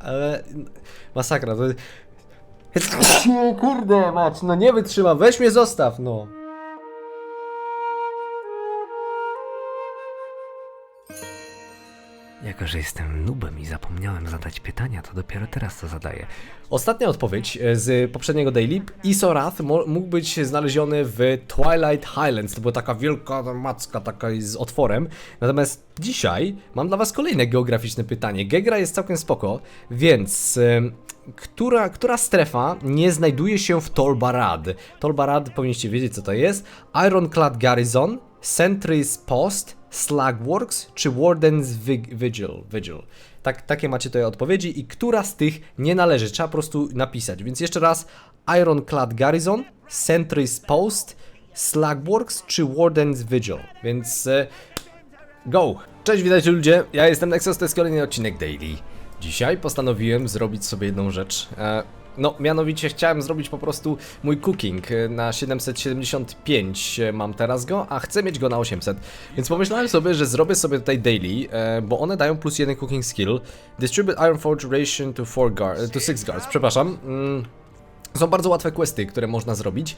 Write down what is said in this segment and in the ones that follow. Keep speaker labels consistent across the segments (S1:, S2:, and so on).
S1: Ale masakra, to... Kurde mać, no nie wytrzyma, weź mnie zostaw, no.
S2: Jako, że jestem nubem i zapomniałem zadać pytania, to dopiero teraz to zadaję.
S1: Ostatnia odpowiedź e, z poprzedniego daily. Isorath mógł być znaleziony w Twilight Highlands. To była taka wielka macka, taka z otworem. Natomiast dzisiaj mam dla was kolejne geograficzne pytanie. Gegra jest całkiem spoko, więc... która, która strefa nie znajduje się w Tolbarad? Tolbarad, powinniście wiedzieć co to jest. Ironclad Garrison, Sentry's Post, Slagworks czy Warden's Vig- Vigil? Vigil. Tak, takie macie tutaj odpowiedzi i która z tych nie należy, trzeba po prostu napisać. Więc jeszcze raz, Ironclad Garrison, Sentry's Post, Slagworks czy Warden's Vigil. Więc e, go! Cześć, witajcie ludzie, ja jestem Nexus, to jest kolejny odcinek Daily. Dzisiaj postanowiłem zrobić sobie jedną rzecz. E, no, mianowicie chciałem zrobić po prostu mój cooking e, na 775 e, mam teraz go, a chcę mieć go na 800. Więc pomyślałem sobie, że zrobię sobie tutaj daily, e, bo one dają plus jeden cooking skill. Distribute Iron Forge Ration to 4 guard, to 6 guards, przepraszam. Mm, są bardzo łatwe questy, które można zrobić.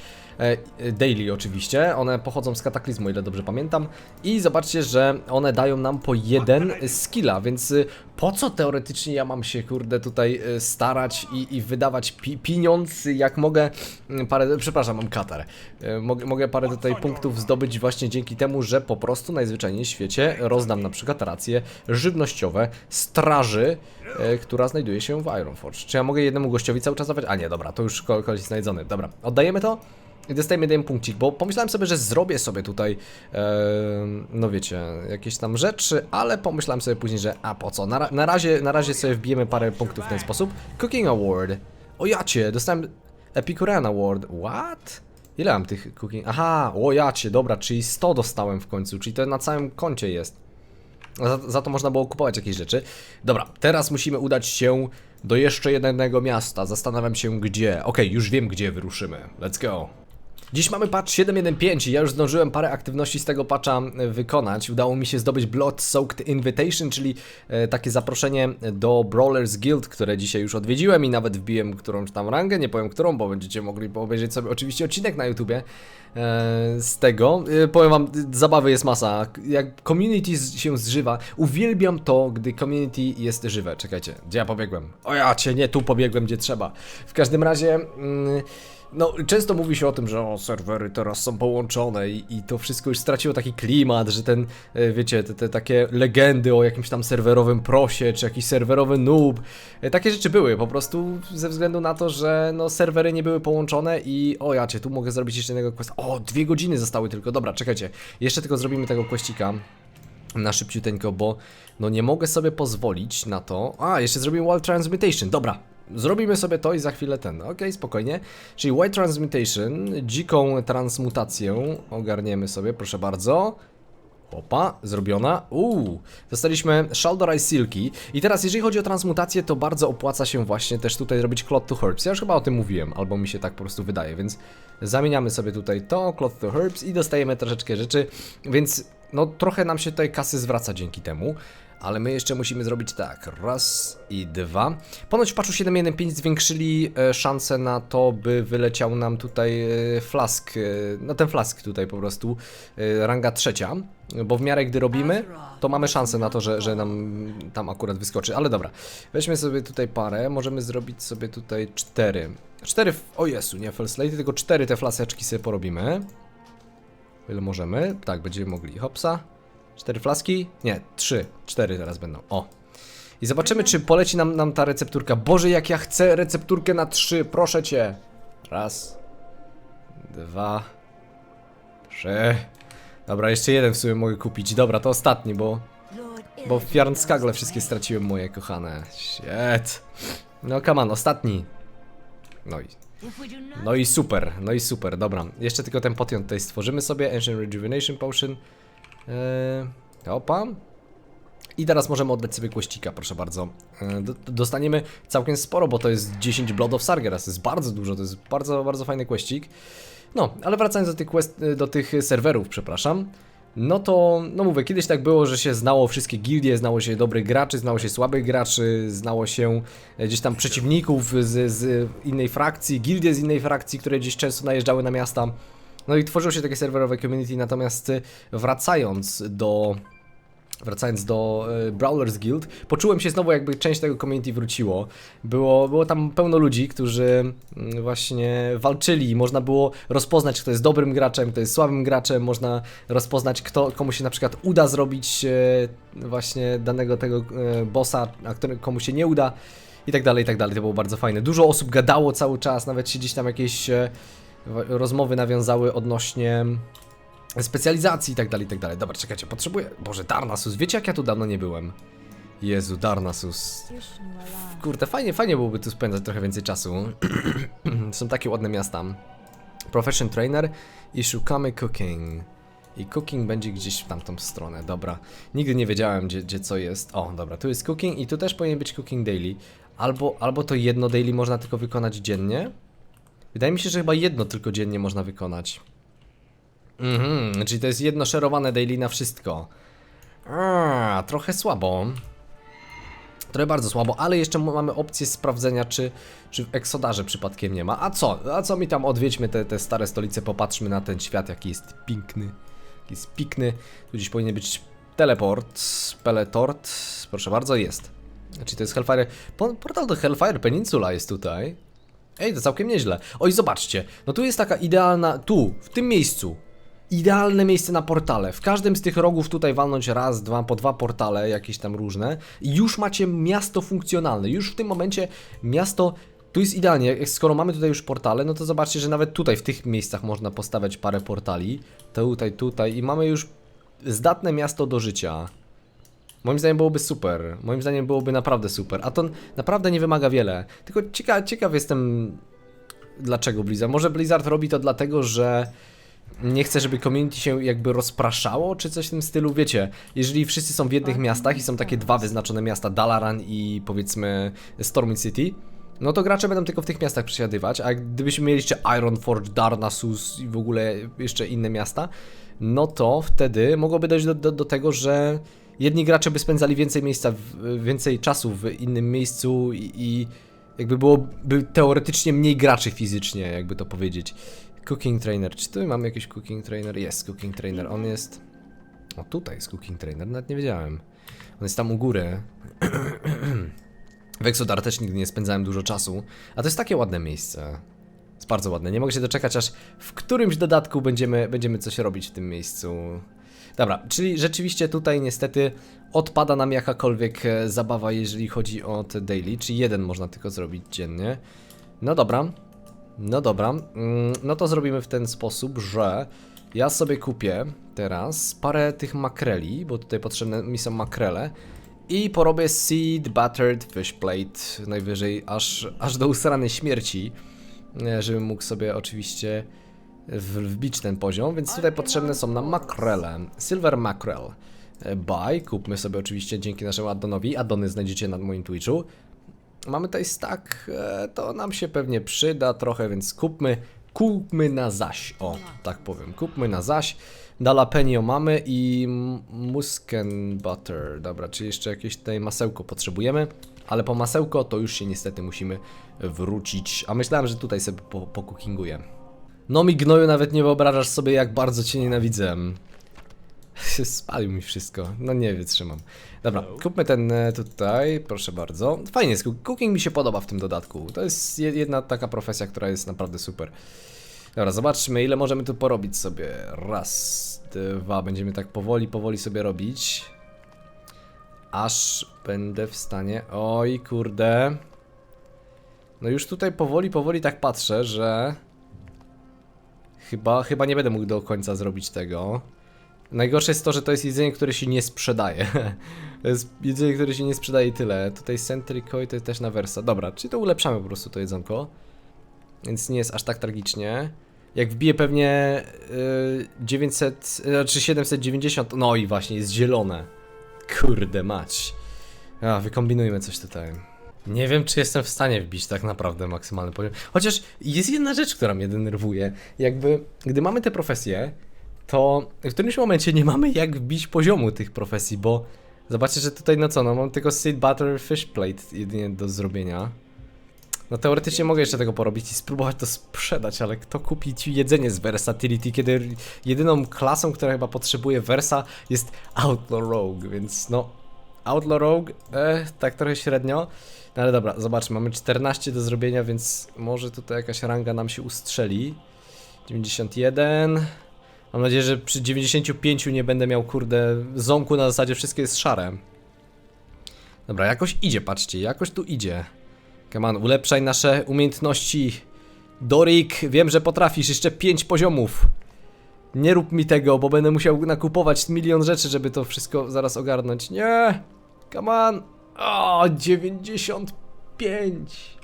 S1: Daily oczywiście. One pochodzą z kataklizmu, ile dobrze pamiętam. I zobaczcie, że one dają nam po jeden skilla, więc po co teoretycznie ja mam się, kurde, tutaj y, starać i, i wydawać pi pieniądz, jak mogę mm, parę, przepraszam, mam katar. E, Mogę, mogę parę tutaj punktów zdobyć właśnie dzięki temu, że po prostu najzwyczajniej w świecie rozdam na przykład racje żywnościowe straży, e, która znajduje się w Ironforge. Czy ja mogę jednemu gościowi cały czas dawać? A nie, dobra, to już ko- koleś znajdzony. Dobra, oddajemy to dostajemy jeden punkcik, bo pomyślałem sobie, że zrobię sobie tutaj, e, no wiecie, jakieś tam rzeczy, ale pomyślałem sobie później, że a po co? Na, na, razie, na razie sobie wbijemy parę punktów w ten sposób. Cooking Award. O jacie, dostałem Epicurean Award. What? Ile mam tych cooking? Aha, o jacie, dobra, czyli 100 dostałem w końcu, czyli to na całym koncie jest. Za, za to można było kupować jakieś rzeczy. Dobra, teraz musimy udać się do jeszcze jednego miasta. Zastanawiam się gdzie. Okej, już wiem gdzie wyruszymy. Let's go. Dziś mamy patch 7.1.5 i ja już zdążyłem parę aktywności z tego patcha e, wykonać. Udało mi się zdobyć Blood Soaked Invitation, czyli e, takie zaproszenie do Brawlers Guild, które dzisiaj już odwiedziłem i nawet wbiłem którąś tam rangę, nie powiem którą, bo będziecie mogli obejrzeć sobie oczywiście odcinek na YouTubie e, z tego. Powiem wam, zabawy jest masa. Jak community się zżywa, uwielbiam to, gdy community jest żywe. Czekajcie, gdzie ja pobiegłem? O ja cię, nie, tu pobiegłem, gdzie trzeba. W każdym razie... Mm, no, często mówi się o tym, że o, serwery teraz są połączone i, i to wszystko już straciło taki klimat, że ten, e, wiecie, te, te takie legendy o jakimś tam serwerowym prosie, czy jakiś serwerowy noob, e, takie rzeczy były po prostu ze względu na to, że no serwery nie były połączone i o ja cię, tu mogę zrobić jeszcze jednego questa. O, dwie godziny zostały tylko, dobra, czekajcie, jeszcze tylko zrobimy tego questika na szybciuteńko, bo no nie mogę sobie pozwolić na to. A, jeszcze zrobimy Wild Transmutation. Dobra, zrobimy sobie to i za chwilę ten. Okej, spokojnie. Czyli Wild Transmutation, dziką transmutację ogarniemy sobie, proszę bardzo. Opa, zrobiona. Uuu, dostaliśmy Shaldor Eye Silki. I teraz, jeżeli chodzi o transmutację, to bardzo opłaca się właśnie też tutaj robić Cloth to Herbs. Ja już chyba o tym mówiłem, albo mi się tak po prostu wydaje, więc zamieniamy sobie tutaj to, Cloth to Herbs i dostajemy troszeczkę rzeczy, więc no trochę nam się tutaj kasy zwraca dzięki temu. Ale my jeszcze musimy zrobić tak, raz i dwa. Ponoć w patchu 7.1.5 zwiększyli e, szanse na to, by wyleciał nam tutaj e, flask, e, no ten flask tutaj po prostu, e, ranga trzecia, bo w miarę gdy robimy, to mamy szansę na to, że, że nam tam akurat wyskoczy, ale dobra. Weźmy sobie tutaj parę, możemy zrobić sobie tutaj cztery. Cztery, o Jezu, nie full slate, tylko cztery te flaseczki sobie porobimy. Ile możemy, tak, będziemy mogli. Hopsa. Cztery flaski? Nie, trzy. Cztery teraz będą. O. I zobaczymy, czy poleci nam, nam ta recepturka. Boże, jak ja chcę recepturkę na trzy, proszę cię. Raz. Dwa. Trzy. Dobra, jeszcze jeden w sumie mogę kupić. Dobra, to ostatni, bo... Bo w Jarnskagle wszystkie straciłem moje kochane. Shit. No come on, ostatni. No i... No i super, no i super, dobra. Jeszcze tylko ten potion tutaj stworzymy sobie. Ancient Rejuvenation Potion. Eee, opa. I teraz możemy oddać sobie kłościka, proszę bardzo. Do, dostaniemy całkiem sporo, bo to jest 10 Blood of Sargeras. Jest bardzo dużo, to jest bardzo, bardzo fajny kłościk. No, ale wracając do tych, quest, do tych serwerów, przepraszam. no to, no mówię, kiedyś tak było, że się znało wszystkie gildie, znało się dobrych graczy, znało się słabych graczy, znało się e, gdzieś tam przeciwników z, z innej frakcji, gildie z innej frakcji, które gdzieś często najeżdżały na miasta. No i tworzyło się takie serwerowe community, natomiast e, wracając do wracając do e, Brawlers Guild, poczułem się znowu jakby część tego community wróciło. Było, było tam pełno ludzi, którzy mm, właśnie walczyli, można było rozpoznać kto jest dobrym graczem, kto jest słabym graczem, można rozpoznać kto, komu się na przykład uda zrobić e, właśnie danego tego bossa, a komu się nie uda i tak dalej, i tak dalej. To było bardzo fajne. Dużo osób gadało cały czas, nawet się gdzieś tam jakieś rozmowy nawiązały odnośnie specjalizacji i tak dalej, i tak dalej. Dobra, czekajcie, potrzebuję... Boże, Darnasus, wiecie jak ja tu dawno nie byłem? Jezu, Darnasus. Kurde, fajnie, fajnie byłoby tu spędzać trochę więcej czasu. Są takie ładne miasta. Profession Trainer i szukamy Cooking. I Cooking będzie gdzieś w tamtą stronę, dobra. Nigdy nie wiedziałem, gdzie, gdzie co jest. O, dobra, tu jest Cooking i tu też powinien być Cooking Daily. Albo, albo to jedno daily można tylko wykonać dziennie. Wydaje mi się, że chyba jedno tylko dziennie można wykonać. Mhm, czyli to jest jedno szerowane daily na wszystko. A, trochę słabo. Trochę bardzo słabo, ale jeszcze mamy opcję sprawdzenia, czy, czy w Exodarze przypadkiem nie ma. A co? A co mi tam odwiedźmy te, te stare stolice, popatrzmy na ten świat, jaki jest piękny. Jaki jest piękny. Tu gdzieś powinien być teleport, peletort. Proszę bardzo, jest. Czyli to jest Hellfire. Po- Portal do Hellfire Peninsula jest tutaj. Ej, to całkiem nieźle. Oj, zobaczcie. No tu jest taka idealna. Tu, w tym miejscu. Idealne miejsce na portale. W każdym z tych rogów tutaj walnąć raz, dwa, po dwa portale, jakieś tam różne. I już macie miasto funkcjonalne. Już w tym momencie miasto. Tu jest idealnie. Skoro mamy tutaj już portale, no to zobaczcie, że nawet tutaj w tych miejscach można postawiać parę portali. Tutaj, tutaj. I mamy już zdatne miasto do życia. Moim zdaniem byłoby super. Moim zdaniem byłoby naprawdę super. A to naprawdę nie wymaga wiele. Tylko ciekaw, ciekaw jestem, dlaczego Blizzard. Może Blizzard robi to dlatego, że nie chce, żeby community się jakby rozpraszało, czy coś w tym stylu. Wiecie, jeżeli wszyscy są w jednych miastach i są takie dwa wyznaczone miasta, Dalaran i powiedzmy Stormy City, no to gracze będą tylko w tych miastach przesiadywać, a gdybyśmy mieli jeszcze Ironforge, Darnassus i w ogóle jeszcze inne miasta, no to wtedy mogłoby dojść do, do, do tego, że jedni gracze by spędzali więcej miejsca, więcej czasu w innym miejscu i, i jakby byłoby teoretycznie mniej graczy fizycznie, jakby to powiedzieć. Cooking Trainer, czy tu mam jakiś Cooking Trainer? Jest Cooking Trainer, on jest... O, tutaj jest Cooking Trainer, nawet nie wiedziałem. On jest tam u góry. W Exodar też nigdy nie spędzałem dużo czasu, a to jest takie ładne miejsce. Jest bardzo ładne. Nie mogę się doczekać, aż w którymś dodatku będziemy, będziemy coś robić w tym miejscu. Dobra, czyli rzeczywiście tutaj niestety odpada nam jakakolwiek e, zabawa, jeżeli chodzi o te daily, czyli jeden można tylko zrobić dziennie. No dobra, no dobra, mm, no to zrobimy w ten sposób, że ja sobie kupię teraz parę tych makreli, bo tutaj potrzebne mi są makrele i porobię seed buttered fish plate najwyżej aż, aż do usranej śmierci, e, żebym mógł sobie oczywiście wbić ten poziom, więc tutaj potrzebne są nam makrele, silver mackerel. E, Buy, kupmy sobie oczywiście dzięki naszemu addonowi, addony znajdziecie na moim Twitchu. Mamy tutaj stack, e, to nam się pewnie przyda trochę, więc kupmy, kupmy na zaś, o, tak powiem, kupmy na zaś. Jalapeno mamy i musken butter, dobra, czyli jeszcze jakieś tutaj masełko potrzebujemy, ale po masełko to już się niestety musimy wrócić, a myślałem, że tutaj sobie po, pokookinguję. No mi gnoju nawet nie wyobrażasz sobie jak bardzo cię nienawidzę. Spalił mi wszystko. No nie wytrzymam. Dobra, kupmy ten e, tutaj, proszę bardzo. Fajnie jest, cooking mi się podoba w tym dodatku. To jest je- jedna taka profesja, która jest naprawdę super. Dobra, zobaczmy ile możemy tu porobić sobie. Raz, dwa, będziemy tak powoli, powoli sobie robić. Aż będę w stanie... Oj, kurde. No już tutaj powoli, powoli tak patrzę, że... Chyba, chyba nie będę mógł do końca zrobić tego. Najgorsze jest to, że to jest jedzenie, które się nie sprzedaje. To jest jedzenie, które się nie sprzedaje i tyle. Tutaj Sentry Koi to jest też na Versa. Dobra, czyli to ulepszamy po prostu to jedzonko. Więc nie jest aż tak tragicznie. Jak wbije pewnie yy, 900, yy, czy 790, no i właśnie jest zielone. Kurde mać. A, wykombinujmy coś tutaj. Nie wiem, czy jestem w stanie wbić tak naprawdę maksymalny poziom. Chociaż jest jedna rzecz, która mnie denerwuje. Jakby, gdy mamy te profesje, to w którymś momencie nie mamy jak wbić poziomu tych profesji, bo zobaczcie, że tutaj no co, no mam tylko Seed Butter Fish Plate jedynie do zrobienia. No teoretycznie mogę jeszcze tego porobić i spróbować to sprzedać, ale kto kupi ci jedzenie z Versatility, kiedy jedyną klasą, która chyba potrzebuje Versa jest Outlaw Rogue, więc no Outlaw Rogue, e, tak trochę średnio. No ale dobra, zobaczmy, mamy 14 do zrobienia, więc może tutaj jakaś ranga nam się ustrzeli. 91. Mam nadzieję, że przy 95 nie będę miał, kurde, ząku na zasadzie wszystkie jest szare. Dobra, jakoś idzie, patrzcie, jakoś tu idzie. On, ulepszaj nasze umiejętności. Dorik, wiem, że potrafisz, jeszcze 5 poziomów. Nie rób mi tego, bo będę musiał nakupować milion rzeczy, żeby to wszystko zaraz ogarnąć. Nie! Come on! O, 95!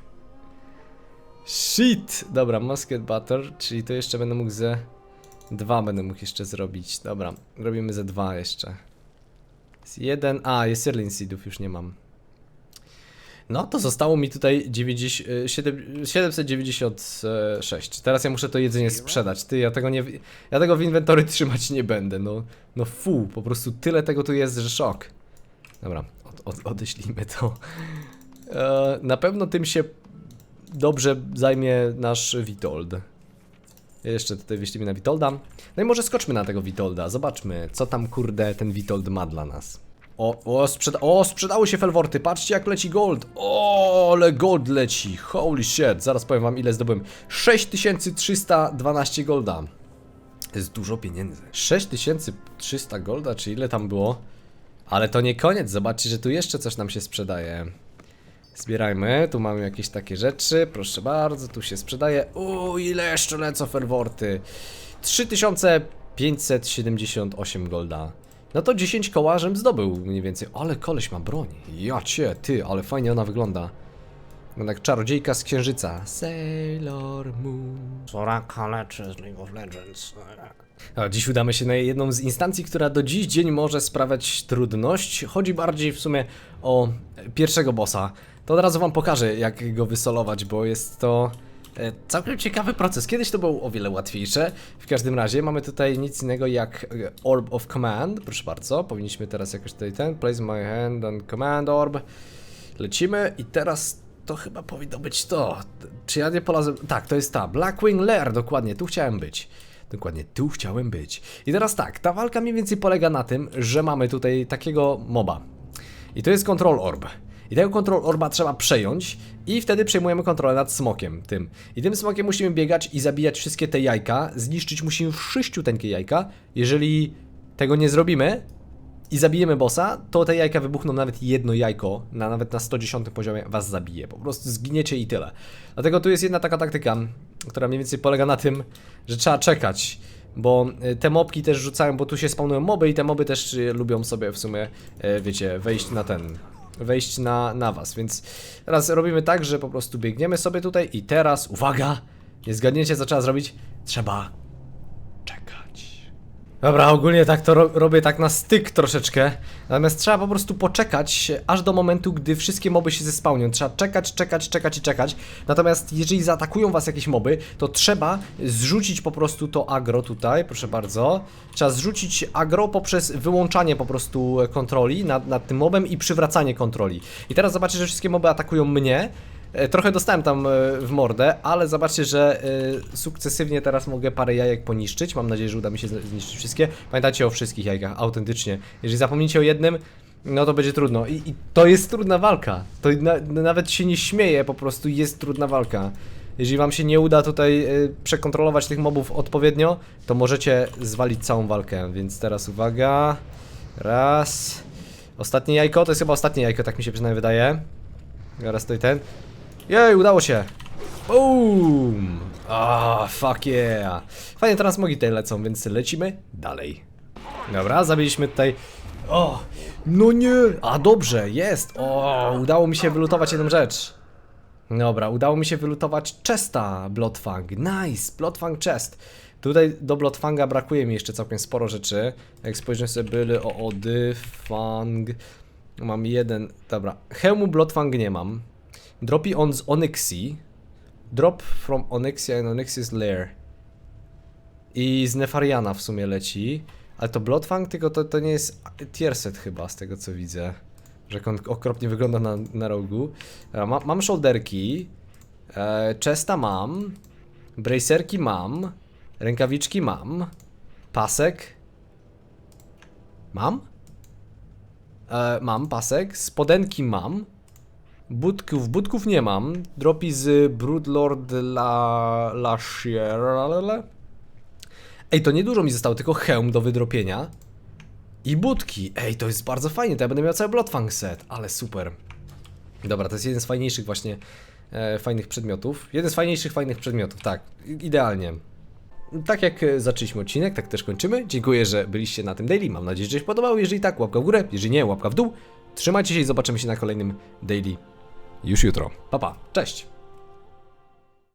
S1: Shit! Dobra, musket butter, czyli to jeszcze będę mógł ze... Dwa będę mógł jeszcze zrobić. Dobra, robimy ze dwa jeszcze. Jest jeden... A, jest Sirlin Seedów, już nie mam. No, to zostało mi tutaj 90, e, siedem- 796. Teraz ja muszę to jedzenie sprzedać. Ty, ja tego nie... Ja tego w inwentory trzymać nie będę, no. No fu, po prostu tyle tego tu jest, że szok. Dobra, od, od, odeślijmy to. E, na pewno tym się dobrze zajmie nasz Witold. Jeszcze tutaj wyślimy na Witolda. No i może skoczmy na tego Witolda. Zobaczmy, co tam kurde ten Witold ma dla nas. O, o, sprzeda o, sprzedały się felworty. Patrzcie jak leci gold. O, ale gold leci. Holy shit. Zaraz powiem wam ile zdobyłem. 6312 golda. To jest dużo pieniędzy. 6300 golda, czy ile tam było? Ale to nie koniec. Zobaczcie, że tu jeszcze coś nam się sprzedaje. Zbierajmy, tu mamy jakieś takie rzeczy, proszę bardzo, tu się sprzedaje. Uuu, ile jeszcze lecą ferworty? 3578 golda. No to 10 kołarzem zdobył mniej więcej, ale koleś ma broń. Ja cię, ty, ale fajnie ona wygląda. Jak czarodziejka z księżyca. Sailor Moon.
S3: Soraka leczy z League of Legends.
S1: A dziś udamy się na jedną z instancji, która do dziś dzień może sprawiać trudność. Chodzi bardziej w sumie o pierwszego bossa. To od razu wam pokażę, jak go wysolować, bo jest to e, całkiem ciekawy proces. Kiedyś to było o wiele łatwiejsze. W każdym razie mamy tutaj nic innego jak e, Orb of Command. Proszę bardzo, powinniśmy teraz jakoś tutaj ten. Place my hand on Command Orb. Lecimy i teraz to chyba powinno być to. Czy ja nie polazłem? Tak, to jest ta. Blackwing Lair, dokładnie, tu chciałem być. Dokładnie, tu chciałem być. I teraz tak, ta walka mniej więcej polega na tym, że mamy tutaj takiego moba. I to jest Control Orb. I tego Control Orba trzeba przejąć i wtedy przejmujemy kontrolę nad smokiem tym. I tym smokiem musimy biegać i zabijać wszystkie te jajka. Zniszczyć musimy sześciuteńkie jajka. Jeżeli tego nie zrobimy, i zabijemy bossa, to te jajka wybuchną nawet jedno jajko, na, nawet na 110 poziomie was zabije. Po prostu zginiecie i tyle. Dlatego tu jest jedna taka taktyka, która mniej więcej polega na tym, że trzeba czekać. Bo y, te mobki też rzucają, bo tu się spawnują moby i te moby też y, lubią sobie w sumie, y, wiecie, wejść na ten, wejść na, na was. Więc teraz robimy tak, że po prostu biegniemy sobie tutaj i teraz, uwaga, nie zgadniecie co trzeba zrobić? Trzeba. Dobra, ogólnie tak to ro robię tak na styk troszeczkę. Natomiast trzeba po prostu poczekać aż do momentu, gdy wszystkie moby się zespałnią. Trzeba czekać, czekać, czekać i czekać. Natomiast jeżeli zaatakują was jakieś moby, to trzeba zrzucić po prostu to agro tutaj, proszę bardzo. Trzeba zrzucić agro poprzez wyłączanie po prostu kontroli nad, nad tym mobem i przywracanie kontroli. I teraz zobaczcie, że wszystkie moby atakują mnie. E, Trochę dostałem tam e, w mordę, ale zobaczcie, że e, sukcesywnie teraz mogę parę jajek poniszczyć. Mam nadzieję, że uda mi się zniszczyć wszystkie. Pamiętajcie o wszystkich jajkach, autentycznie. Jeżeli zapomnicie o jednym, no to będzie trudno. I, i to jest trudna walka. To na, nawet się nie śmieje, po prostu jest trudna walka. Jeżeli wam się nie uda tutaj przekontrolować tych mobów odpowiednio, to możecie zwalić całą walkę. Więc teraz uwaga. Raz. Ostatnie jajko, to jest chyba ostatnie jajko, tak mi się przynajmniej wydaje. Teraz tutaj ten. Jej, udało się! Boom! Ah, fuck yeah! Fajnie transmogi tutaj lecą, więc lecimy dalej. Dobra, zabiliśmy tutaj... O! No nie! A dobrze, jest! O, udało mi się wylutować jedną rzecz. Dobra, udało mi się wylutować chesta Bloodfang. Nice! Bloodfang chest. Tutaj do Bloodfanga brakuje mi jeszcze całkiem sporo rzeczy. Jak spojrzę sobie byle o ody, fang... Mam jeden... Dobra, hełmu Bloodfang nie mam. Dropi on z Onyxi. Drop from Onyxia and Onyxia's lair. I z Nefariana w sumie leci. Ale to Bloodfang, tylko to, to nie jest tierset chyba, z tego co widzę. Że on okropnie wygląda na, na rogu. Dobra, ma, mam shoulderki. E, chesta mam. Bracerki mam. Rękawiczki mam. Pasek. Mam? E, mam pasek. Spodenki mam. Budków, budków nie mam. Dropi z Broodlord La... La Sierra... Ej, to niedużo mi zostało, tylko hełm do wydropienia. I budki. Ej, to jest bardzo fajnie, to ja będę miał cały Bloodfang set, ale super. Dobra, to jest jeden z fajniejszych właśnie e, fajnych przedmiotów. Jeden z fajniejszych fajnych przedmiotów, tak, idealnie. Tak jak e, zaczęliśmy odcinek, tak też kończymy. Dziękuję, że byliście na tym daily. Mam nadzieję, że się podobało. Jeżeli tak, łapka w górę. Jeżeli nie, łapka w dół. Trzymajcie się i zobaczymy się na kolejnym daily już jutro. Pa, pa. Cześć.